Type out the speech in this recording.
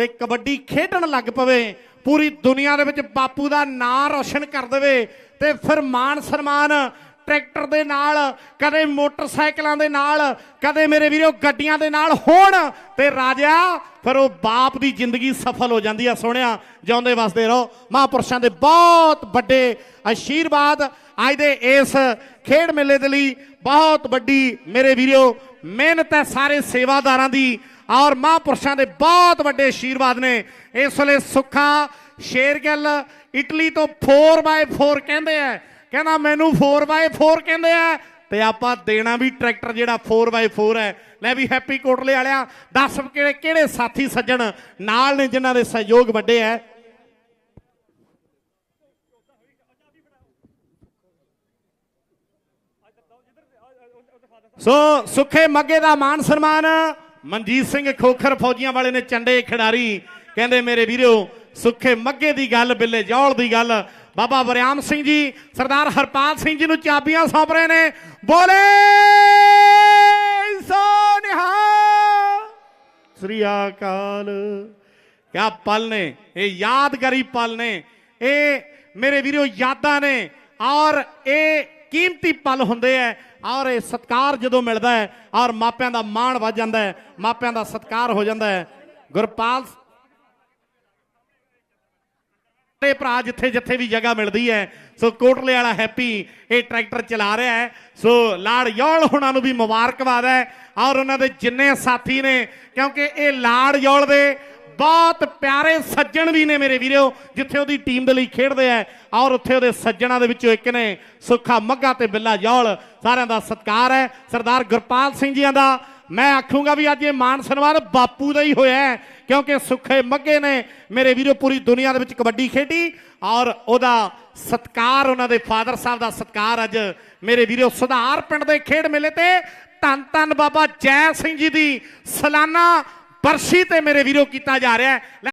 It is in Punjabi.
ਤੇ ਕਬੱਡੀ ਖੇਡਣ ਲੱਗ ਪਵੇ, ਪੂਰੀ ਦੁਨੀਆ ਦੇ ਵਿੱਚ ਬਾਪੂ ਦਾ ਨਾਂ ਰੌਸ਼ਨ ਕਰ ਦੇਵੇ ਤੇ ਫਿਰ ਮਾਨ ਸਨਮਾਨ ਟਰੈਕਟਰ ਦੇ ਨਾਲ, ਕਦੇ ਮੋਟਰਸਾਈਕਲਾਂ ਦੇ ਨਾਲ, ਕਦੇ ਮੇਰੇ ਵੀਰੋ ਗੱਡੀਆਂ ਦੇ ਨਾਲ ਹੋਣ ਤੇ ਰਾਜਾ ਫਿਰ ਉਹ ਬਾਪ ਦੀ ਜ਼ਿੰਦਗੀ ਸਫਲ ਹੋ ਜਾਂਦੀ ਆ ਸੋਹਣਿਆ, ਜਿਉਂਦੇ ਵਸਦੇ ਰਹੋ। ਮਹਾਂਪੁਰਸ਼ਾਂ ਦੇ ਬਹੁਤ ਵੱਡੇ ਆਸ਼ੀਰਵਾਦ ਅੱਜ ਦੇ ਇਸ ਖੇਡ ਮੇਲੇ ਦੇ ਲਈ ਬਹੁਤ ਵੱਡੀ ਮੇਰੇ ਵੀਰੋ ਮਿਹਨਤ ਹੈ ਸਾਰੇ ਸੇਵਾਦਾਰਾਂ ਦੀ। ਔਰ ਮਹਾਂਪੁਰਸ਼ਾਂ ਦੇ ਬਹੁਤ ਵੱਡੇ ਆਸ਼ੀਰਵਾਦ ਨੇ। ਇਸ ਵੇਲੇ ਸੁੱਖਾ ਸ਼ੇਰਗਿੱਲ ਇਟਲੀ ਤੋਂ 4x4 ਕਹਿੰਦੇ ਆ। ਕਹਿੰਦਾ ਮੈਨੂੰ 4x4 ਕਹਿੰਦੇ ਆ ਤੇ ਆਪਾਂ ਦੇਣਾ ਵੀ ਟਰੈਕਟਰ ਜਿਹੜਾ 4x4 ਹੈ। ਲੈ ਵੀ ਹੈਪੀ ਕੋਟਲੇ ਵਾਲਿਆ, ਦੱਸ ਕਿਹੜੇ ਕਿਹੜੇ ਸਾਥੀ ਸੱਜਣ ਨਾਲ ਨੇ ਜਿਨ੍ਹਾਂ ਦੇ ਸਹਿਯੋਗ ਵੱਡੇ ਹੈ ਸੋ ਸੁਖੇ ਮੱਗੇ ਦਾ ਮਾਨ ਸਨਮਾਨ ਮਨਜੀਤ ਸਿੰਘ ਖੋਖਰ ਫੌਜੀਆਂ ਵਾਲੇ ਨੇ ਚੰਡੇ ਖਿਡਾਰੀ। ਕਹਿੰਦੇ, ਮੇਰੇ ਵੀਰੋ, ਸੁਖੇ ਮੱਗੇ ਦੀ ਗੱਲ, ਬਿੱਲੇ ਜੌਲ ਦੀ ਗੱਲ। ਬਾਬਾ ਬਰਿਆਮ ਸਿੰਘ ਜੀ, ਸਰਦਾਰ ਹਰਪਾਲ ਸਿੰਘ ਜੀ ਨੂੰ ਚਾਬੀਆਂ ਸੌਂਪ ਰਹੇ ਨੇ। ਬੋਲੇ ਸੋ ਨਿਹਾਲ ਸ੍ਰੀ ਅਕਾਲ। ਕਿਆ ਪਲ ਨੇ, ਇਹ ਯਾਦਗਾਰੀ ਪਲ ਨੇ। ਇਹ ਮੇਰੇ ਵੀਰੋ, ਯਾਦਾਂ ਨੇ। ਔਰ ਇਹ ਕੀਮਤੀ ਪਲ ਹੁੰਦੇ ਐ। ਔਰ ਇਹ ਸਤਕਾਰ ਜਦੋਂ ਮਿਲਦਾ ਹੈ ਔਰ ਮਾਪਿਆਂ ਦਾ ਮਾਣ ਵੱਧ ਜਾਂਦਾ ਹੈ ਮਾਪਿਆਂ ਦਾ ਸਤਕਾਰ ਹੋ ਜਾਂਦਾ ਹੈ ਗੁਰਪਾਲ ਤੇ ਭਰਾ ਜਿੱਥੇ ਜਿੱਥੇ ਵੀ ਜਗ੍ਹਾ ਮਿਲਦੀ ਹੈ ਸੋ ਕੋਟਲੇ ਵਾਲਾ ਹੈਪੀ ਇਹ ਟਰੈਕਟਰ ਚਲਾ ਰਿਹਾ ਹੈ ਸੋ ਲਾੜ ਯੌਲ ਹੁਣਾਂ ਨੂੰ ਵੀ ਮੁਬਾਰਕਬਾਦ ਹੈ ਔਰ ਉਹਨਾਂ ਦੇ ਜਿੰਨੇ ਸਾਥੀ ਨੇ, ਕਿਉਂਕਿ ਇਹ ਲਾੜ ਯੌਲ ਦੇ ਬਹੁਤ ਪਿਆਰੇ ਸੱਜਣ ਵੀ ਨੇ ਮੇਰੇ ਵੀਰੋ, ਜਿੱਥੇ ਉਹਦੀ ਟੀਮ ਦੇ ਲਈ ਖੇਡਦੇ ਆ ਔਰ ਉੱਥੇ ਉਹਦੇ ਸੱਜਣਾ ਦੇ ਵਿੱਚੋਂ ਇੱਕ ਨੇ ਸੁੱਖਾ ਮੱਗਾ ਤੇ ਬਿੱਲਾ ਯੌਲ ਸਾਰਿਆਂ ਦਾ ਸਤਿਕਾਰ ਹੈ। ਸਰਦਾਰ ਗੁਰਪਾਲ ਸਿੰਘ ਜੀਆਂ ਦਾ। ਮੈਂ ਆਖੂੰਗਾ ਵੀ ਅੱਜ ਇਹ ਮਾਨ ਸਨਮਾਨ ਬਾਪੂ ਦਾ ਹੀ ਹੋਇਆ ਕਿਉਂਕਿ ਸੁੱਖੇ ਮੱਗੇ ਨੇ ਮੇਰੇ ਵੀਰੋ ਪੂਰੀ ਦੁਨੀਆ ਦੇ ਵਿੱਚ ਕਬੱਡੀ ਖੇਡੀ ਔਰ ਉਹਦਾ ਸਤਕਾਰ, ਉਹਨਾਂ ਦੇ ਫਾਦਰ ਸਾਹਿਬ ਦਾ ਸਤਕਾਰ ਅੱਜ ਮੇਰੇ ਵੀਰੋ ਸੁਧਾਰ ਪਿੰਡ ਦੇ ਖੇਡ ਮੇਲੇ ਤੇ। ਧੰਨ ਧੰਨ ਬਾਬਾ ਜੈ ਸਿੰਘ ਜੀ ਦੀ ਸਾਲਾਨਾ ਪਰਸੀ ਤੇ ਮੇਰੇ ਵੀਰੋ ਕੀਤਾ ਜਾ ਰਿਹਾ ਹੈ।